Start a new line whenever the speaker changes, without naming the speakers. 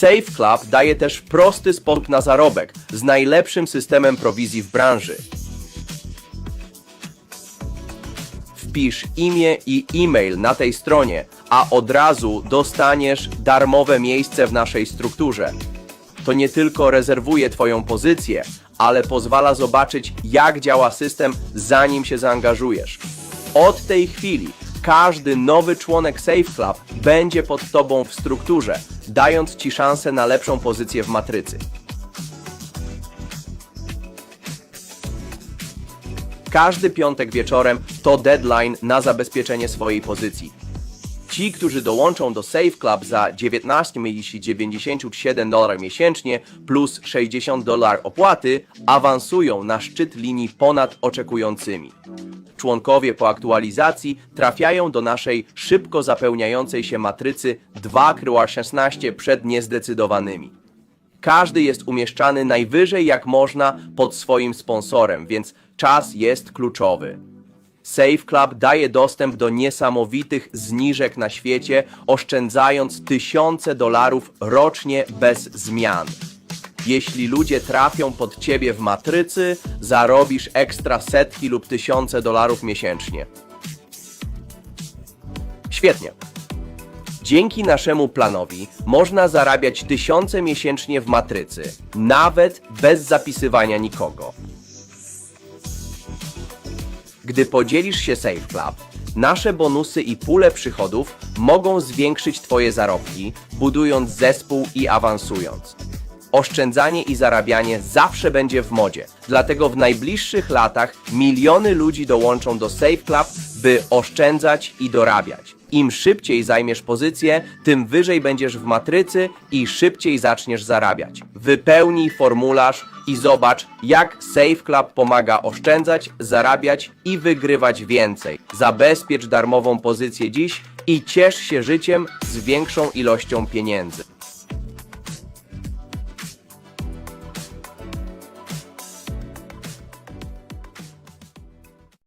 Safe Club daje też prosty sposób na zarobek z najlepszym systemem prowizji w branży. Wpisz imię i e-mail na tej stronie, a od razu dostaniesz darmowe miejsce w naszej strukturze. To nie tylko rezerwuje Twoją pozycję, ale pozwala zobaczyć, jak działa system, zanim się zaangażujesz. Od tej chwili każdy nowy członek Safe Club będzie pod Tobą w strukturze, dając Ci szansę na lepszą pozycję w matrycy. Każdy piątek wieczorem to deadline na zabezpieczenie swojej pozycji. Ci, którzy dołączą do Safe Club za 19,97 dolarów miesięcznie plus 60 dolarów opłaty, awansują na szczyt linii ponad oczekującymi. Członkowie po aktualizacji trafiają do naszej szybko zapełniającej się matrycy 2-16 przed niezdecydowanymi. Każdy jest umieszczany najwyżej jak można pod swoim sponsorem, więc czas jest kluczowy. Safe Club daje dostęp do niesamowitych zniżek na świecie, oszczędzając tysiące dolarów rocznie bez zmian. Jeśli ludzie trafią pod ciebie w matrycy, zarobisz ekstra setki lub tysiące dolarów miesięcznie. Świetnie. Dzięki naszemu planowi można zarabiać tysiące miesięcznie w matrycy, nawet bez zapisywania nikogo. Gdy podzielisz się Safe Club, nasze bonusy i pule przychodów mogą zwiększyć Twoje zarobki, budując zespół i awansując. Oszczędzanie i zarabianie zawsze będzie w modzie, dlatego w najbliższych latach miliony ludzi dołączą do Safe Club, by oszczędzać i dorabiać. Im szybciej zajmiesz pozycję, tym wyżej będziesz w matrycy i szybciej zaczniesz zarabiać. Wypełnij formularz i zobacz, jak Safe Club pomaga oszczędzać, zarabiać i wygrywać więcej. Zabezpiecz darmową pozycję dziś i ciesz się życiem z większą ilością pieniędzy.